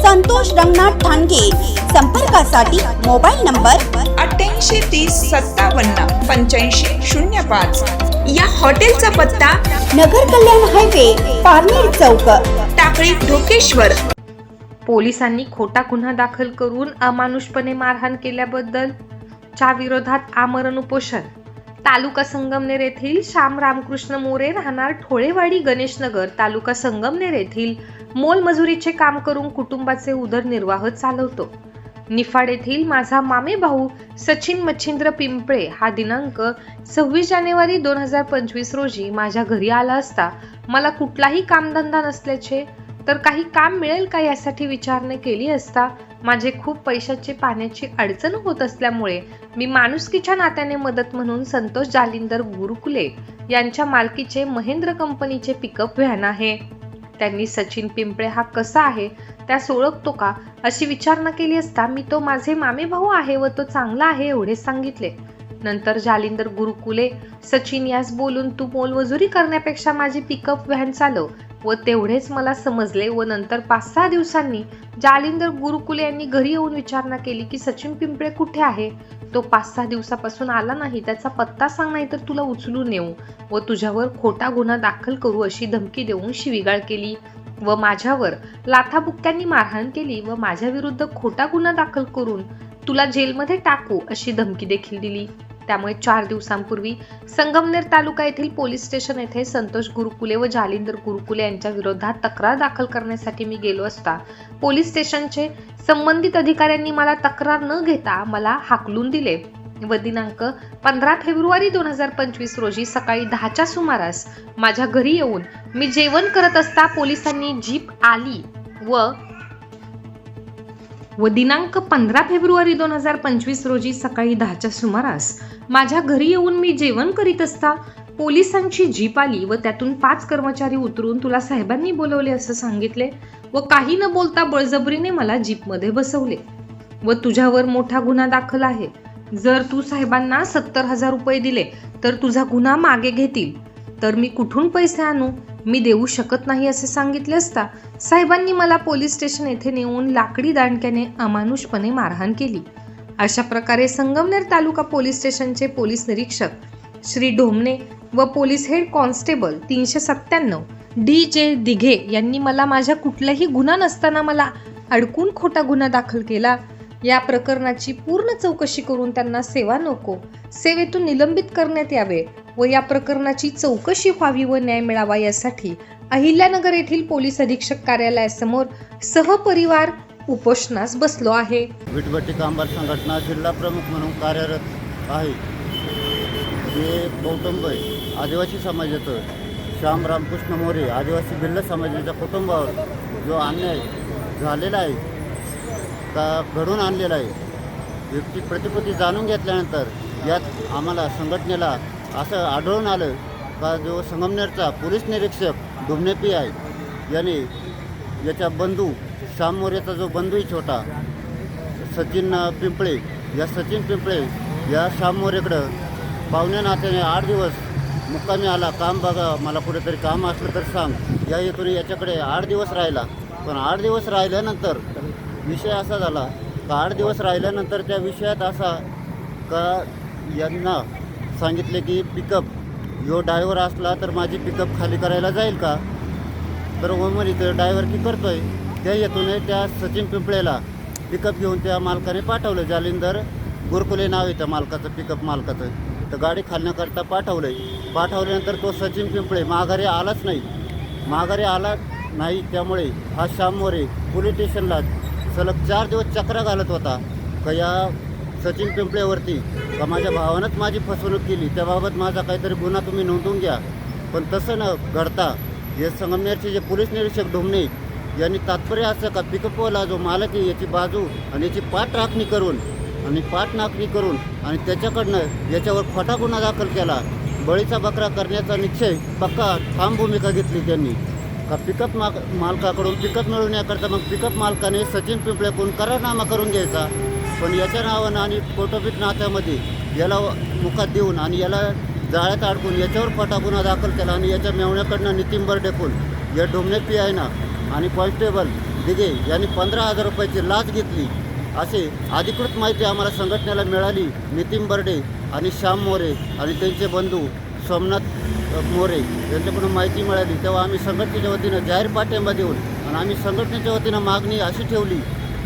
संतोष रंगनाथ ठाणगे. संपर्कासाठी mobile number अठ्ठ्याऐंशी तीस सत्तावन्न पंच्याऐंशी शून्य पाच. या हॉटेलचा पत्ता नगर कल्याण हायवे पारनेर चौक. टाकळी ढोकेश्वर. पोलिसांनी खोटा गुन्हा दाखल करून अमानुषपणे मारहाण केल्याबद्दल च्या विरोधात आमरण उपोषण. तालुका संगमनेर येथील श्याम रामकृष्ण मोरे राहणार ठोळेवाडी गणेशनगर तालुका संगमनेर येथील मोलमजुरीचे काम करून कुटुंबाचे उदरनिर्वाह चालवतो. निफाड येथील माझा मामे भाऊ सचिन मच्छिंद्र पिंपळे हा दिनांक सव्वीस जानेवारी दोन हजार पंचवीस रोजी माझ्या घरी आला असता मला कुठलाही कामधंदा नसल्याचे तर काही काम मिळेल का यासाठी विचारणे केली असता माझे खूप पैशाची पाण्याची अडचण होत असल्यामुळे मी माणुसकीच्या नात्याने मदत म्हणून संतोष जालिंदर गुरुकुले यांच्या मालकीचे महेंद्र कंपनीचे पिकअप व्हॅन आहे. त्यांनी सचिन पिंपळे हा कसा आहे त्यास ओळखतो का अशी विचारणा केली असता मी तो माझे मामे भाऊ आहे व तो चांगला आहे एवढे सांगितले. नंतर जालिंदर गुरुकुले सचिन यास बोलून तू मोलमजुरी करण्यापेक्षा माझी पिकअप व्हॅन चालव व तेवढेच मला समजले व नंतर पाच सहा दिवसांनी जालिंदर गुरुकुले यांनी घरी येऊन विचारणा केली की सचिन पिंपळे कुठे आहे? तो पाच सहा दिवसापासून आला नाही. त्याचा पत्ता सांग नाही तर तुला उचलून येऊ व तुझ्यावर खोटा गुन्हा दाखल करू अशी धमकी देऊन शिवीगाळ केली व माझ्यावर लाथाबुक्क्यांनी मारहाण केली व माझ्या विरुद्ध खोटा गुन्हा दाखल करून तुला जेलमध्ये टाकू अशी धमकी देखील दिली. त्यामुळे चार दिवसांपूर्वी संगमनेर तालुका येथील पोलीस स्टेशन येथे संतोष गुरुकुले व जालिंदर गुरुकुले यांच्या विरोधात तक्रार दाखल करण्यासाठी मी गेलो असता. पोलीस स्टेशनचे संबंधित अधिकाऱ्यांनी मला तक्रार न घेता मला हाकलून दिले. व दिनांक पंधरा फेब्रुवारी दोन हजार पंचवीस रोजी सकाळी दहाच्या सुमारास माझ्या घरी येऊन मी जेवण करत असता पोलिसांनी जीप आली व व दिनांक पंधरा फेब्रुवारी दोन हजार पंचवीस रोजी सकाळी दहाच्या सुमारास माझ्या घरी येऊन मी जेवण करीत असता पोलिसांची जीप आली व त्यातून पाच कर्मचारी उतरून तुला साहेबांनी बोलवले असं सांगितले व काही न बोलता बळजबरीने मला जीपमध्ये बसवले. व तुझ्यावर मोठा गुन्हा दाखल आहे. जर तू साहेबांना सत्तर हजार रुपये दिले तर तुझा गुन्हा मागे घेतील. तर मी कुठून पैसे आणू? मी देऊ शकत नाही असे सांगितले असता साहेबांनी मला पोलीस स्टेशन येथे नेऊन लाकडी दांडक्याने अमानुषपणे मारहाण केली. अशा प्रकारे संगमनेर तालुका पोलीस स्टेशनचे पोलीस निरीक्षक श्री ढोमणे व पोलीस हेड कॉन्स्टेबल तीनशे सत्त्याण्णव डी जे दिघे यांनी मला माझ्या कुठलाही गुन्हा नसताना मला अडकून खोटा गुन्हा दाखल केला. या प्रकरणाची पूर्ण चौकशी करून त्यांना सेवा नको सेवेतून निलंबित करण्यात यावे व या प्रकरणाची चौकशी व्हावी व न्याय मिळावा यासाठी अहिल्यानगर येथील पोलीस अधीक्षक कार्यालयासमोर सहपरिवार उपोषणास बसलो आहे. विटभट्टी कामगार संघटना जिल्हा प्रमुख म्हणून कार्यरत आहे. हे कौटुंब आहे आदिवासी समाजाचं श्याम रामकृष्ण मोरे आदिवासी भिल्ल समाजाच्या कुटुंबावर जो अन्याय झालेला आहे का घडून आणलेला आहे व्यक्ती प्रतिकृती जाणून घेतल्यानंतर यात आम्हाला संघटनेला असं आढळून आलं का जो संगमनेरचा पोलीस निरीक्षक डुमने पी आहे याने याच्या बंधू श्याम मोरेचा जो बंधूही छोटा सचिन पिंपळे या सचिन पिंपळे या श्याम मोरेकडं पाहुण्या नात्याने आठ दिवस मुक्कामी आला. काम बघा मला कुठेतरी काम असलं तर सांग. या हेतून याच्याकडे आठ दिवस राहिला. पण आठ दिवस राहिल्यानंतर विषय असा झाला का आठ दिवस राहिल्यानंतर त्या विषयात असा का यांना सांगितले की पिकअप यो डायव्हर असला तर माझी पिकअप खाली करायला जाईल का? तर ओमर इथं ड्रायव्हर की करतोय त्या हेतूने त्या सचिन पिंपळेला पिकअप घेऊन त्या मालकाने पाठवलं. जालिंदर गुरकुले नाव आहे त्या मालकाचं पिकअप मालकाचं. तर गाडी खालण्याकरता पाठवलं आहे पाठवल्यानंतर तो सचिन पिंपळे माघारी आलाच नाही. माघारी आला नाही त्यामुळे हा श्याम मोरे पोलीस स्टेशनला सलग चार दिवस चक्रा घालत होता. का या सचिन पिंपळेवरती. का माझ्या भावानंच माझी फसवणूक केली त्याबाबत माझा काहीतरी गुन्हा तुम्ही नोंदवून घ्या. पण तसं न घडता हे संगमनेरचे जे पोलीस निरीक्षक ढोमणे यांनी तात्पर्य असं का पिकअपवाला जो मालक आहे याची बाजू आणि याची पाठ राखणी करून आणि पाठ नाकणी करून आणि त्याच्याकडनं याच्यावर खोटा गुन्हा दाखल केला. बळीचा बकरा करण्याचा निश्चय पक्का ठाम भूमिका घेतली त्यांनी. का पिकअप मा मालकाकडून पिकअप मिळवण्याकरता मग पिकअप मालकाने सचिन पिंपळेकडून करारनामा करून घ्यायचा? पण याच्या नावानं आणि कौटुंबिक नात्यामध्ये याला मुखात देऊन आणि याला जाळ्यात अडकून याच्यावर खोटा गुन्हा दाखल केला आणि याच्या मेवण्याकडनं नितीन डेकून या डोमणे पी आयना आणि कॉन्स्टेबल दिघे यांनी पंधरा हजार रुपयाची लाच घेतली असे अधिकृत माहिती आम्हाला संघटनेला मिळाली. नितीन बर्डे आणि श्याम मोरे आणि त्यांचे बंधू सोमनाथ मोरे यांच्याकडून माहिती मिळाली. तेव्हा आम्ही संघटनेच्या वतीनं जाहीर पाठिंबा देऊन आणि आम्ही संघटनेच्या वतीनं मागणी अशी ठेवली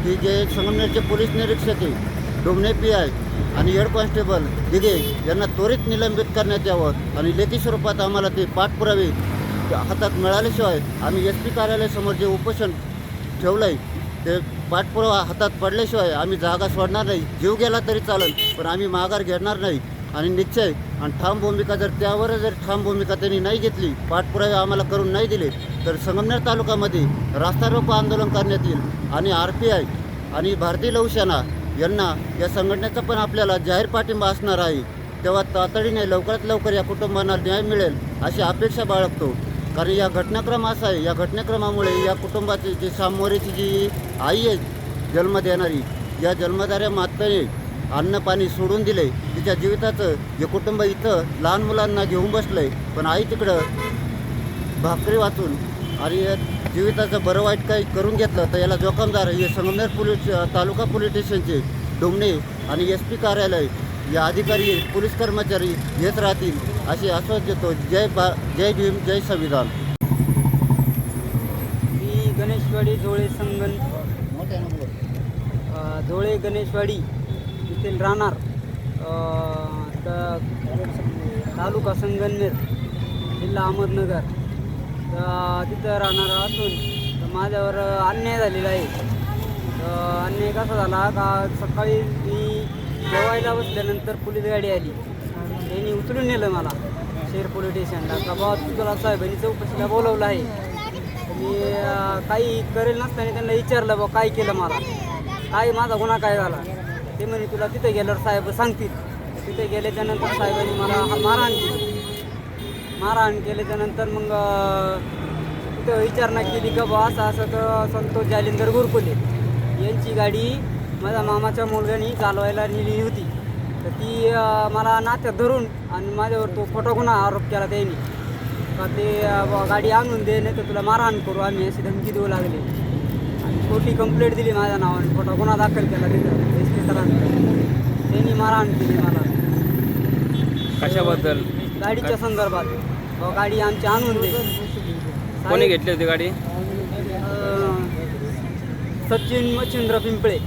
की जे संगमनेरचे पोलीस निरीक्षक आहे डोमणे पी आय आणि हेड कॉन्स्टेबल दिघे यांना त्वरित निलंबित करण्यात यावं आणि लेखी स्वरूपात आम्हाला ते पाठपुरावे हातात मिळाल्याशिवाय आम्ही एस पी कार्यालयासमोर जे उपोषण ठेवलं आहे ते पाठपुरावा हातात पडल्याशिवाय आम्ही जागा सोडणार नाही. जीव गेला तरी चालेल पण आम्ही माघार घेणार नाही. आणि निश्चय. आणि ठाम भूमिका जर त्यावर जर ठाम भूमिका त्यांनी नाही घेतली पाठपुरावे आम्हाला करून नाही दिले तर संगमनेर तालुक्यामध्ये रास्ता रोको आंदोलन करण्यात येईल. आणि आर पी आय आणि भारतीय लवसेना यांना या संघटनेचा पण आपल्याला जाहीर पाठिंबा असणार आहे. तेव्हा तातडीने लवकरात लवकर या कुटुंबांना न्याय मिळेल अशी अपेक्षा बाळगतो. कारण या घटनाक्रम असा आहे या घटनाक्रमामुळे या कुटुंबाची जी सामोरीची जी आई आहे जन्म देणारी या जन्मदाऱ्या मातेने अन्न पाणी सोडून दिले तिच्या जीविताचं जे कुटुंब इथं लहान मुलांना घेऊन बसलंय. पण आई तिकडं भाकरी वाचून आणि या जीविताचं बरं वाईट काही करून घेतलं तर याला जोखमदार हे संगमनेर पोलीस तालुका पोलीस स्टेशनचे डोमणे आणि एस पी कार्यालय या अधिकारी पोलीस कर्मचारी येत राहतील असे आश्वास देतो. जय बा जय भीम जय संविधान. मी गणेशवाडी धुळे संगन धुळे गणेशवाडी येथील राहणार तर तालुका संगनमेर जिल्हा अहमदनगर. तर तिथं राहणार असून तर माझ्यावर अन्याय झालेला आहे. तर अन्याय कसा झाला? का सकाळी मी जेवायला बसल्यानंतर पोलीस गाडी आली. त्यांनी उचलून नेलं मला शेर पोलीस स्टेशनला. का बाबा तुला साहेबांनी चौकशीला बोलवलं आहे. मी काही करेल नसताना त्यांना विचारलं बा काय केलं मला? काय माझा गुन्हा काय झाला? ते म्हणे तुला तिथे गेल्यावर साहेब सांगतील. तिथे गेल्याच्यानंतर साहेबांनी मला मारहाण केली. मारहाण केल्याच्यानंतर मग तिथं विचारणा केली का बा असं असं तर संतोष जालिंदर गुरकुले यांची गाडी माझ्या मामाच्या मुलग्यानी चालवायला नेली होती. तर ती मला नात्यात धरून आणि माझ्यावर तो खोटा गुन्हा आरोप केला त्यांनी. का ते बुवा गाडी आणून दे नाही तर तुला मारहाण करू आम्ही अशी धमकी देऊ लागले. आणि खोटी कंप्लेंट दिली माझ्या नावाने खोटा गुन्हा दाखल केला तिथं. त्यांनी मारहाण केली मला कशाबद्दल? गाडीच्या संदर्भात. बुवा गाडी आमची आणून दे. कोणी घेतली होती गाडी? अं, सचिन मच्छिंद्र पिंपळे.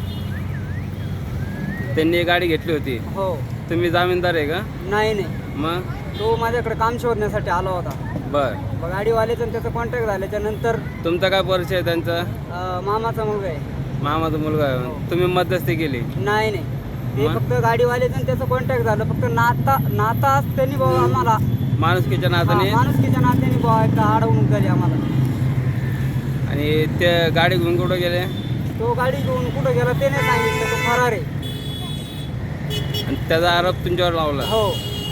त्यांनी गाडी घेतली होती. हो. तुम्ही जामीनदार आहे का? नाही नाही. मग? तो माझ्याकडे काम शोधण्यासाठी आला होता. बर. मग गाडीवाल्याचा आणि त्याचा कॉन्टॅक्ट झाल्याच्यानंतर तुमचा काय परिचय आहे त्यांचा? अं, मामाचा मुलगा आहे. मामाचा मुलगा आहे. तुम्ही मध्यस्थी केली? नाही नाही. ते मग? फक्त गाडीवाल्याचं आणि त्याचं कॉन्टॅक्ट झालं. फक्त नाता नाता त्यांनी भाऊ आम्हाला. माणुसकीच्या नात्याने? हा, माणुसकीच्या नात्याने भाऊ एकदा अडवणूक झाली आम्हाला. आणि ते गाडी घेऊन कुठं गेले? तो गाडी घेऊन कुठं गेला त्याने सांगितलं. तो फरार आहे. आणि त्याचा आरोप तुमच्यावर लावला? हो.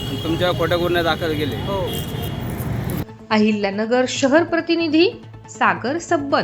आणि तुमच्यावर खोटे गुन्हे दाखल केले? हो. अहिल्यानगर शहर प्रतिनिधी सागर सब्बन.